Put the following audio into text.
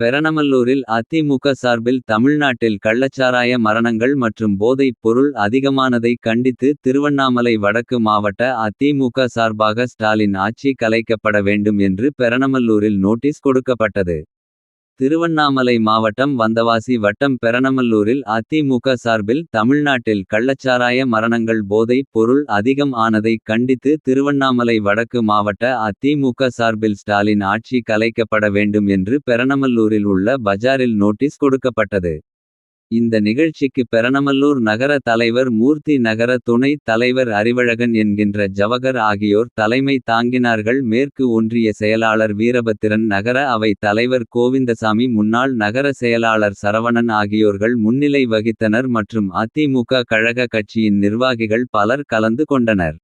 பெரணமல்லூரில் அதிமுக சார்பில் தமிழ்நாட்டில் கள்ளச்சாராய மரணங்கள் மற்றும் போதைப் பொருள் அதிகமானதை கண்டித்து திருவண்ணாமலை வடக்கு மாவட்ட அதிமுக சார்பாக ஸ்டாலின் ஆட்சி கலைக்கப்பட வேண்டும் என்று பெரணமல்லூரில் நோட்டீஸ் கொடுக்கப்பட்டது. திருவண்ணாமலை மாவட்டம் வந்தவாசி வட்டம் பெரணமல்லூரில் அதிமுக சார்பில் தமிழ்நாட்டில் கள்ளச்சாராய மரணங்கள் போதை பொருள் அதிகம் ஆனதை கண்டித்து திருவண்ணாமலை வடக்கு மாவட்ட அதிமுக சார்பில் ஸ்டாலின் ஆட்சி கலைக்கப்பட வேண்டும் என்று பெரணமல்லூரில் உள்ள பஜாரில் நோட்டீஸ் கொடுக்கப்பட்டது. இந்த நிகழ்ச்சிக்கு பெரணமல்லூர் நகர தலைவர் மூர்த்தி நகர துணைத் தலைவர் அறிவழகன் என்கின்ற ஜவகர் ஆகியோர் தலைமை தாங்கினார்கள் மேற்கு ஒன்றிய செயலாளர் வீரபத்திரன் நகர அவை தலைவர் கோவிந்தசாமி முன்னாள் நகர செயலாளர் சரவணன் ஆகியோர்கள் முன்னிலை வகித்தனர் மற்றும் அதிமுக கழக கட்சியின் நிர்வாகிகள் பலர் கலந்து கொண்டனர்.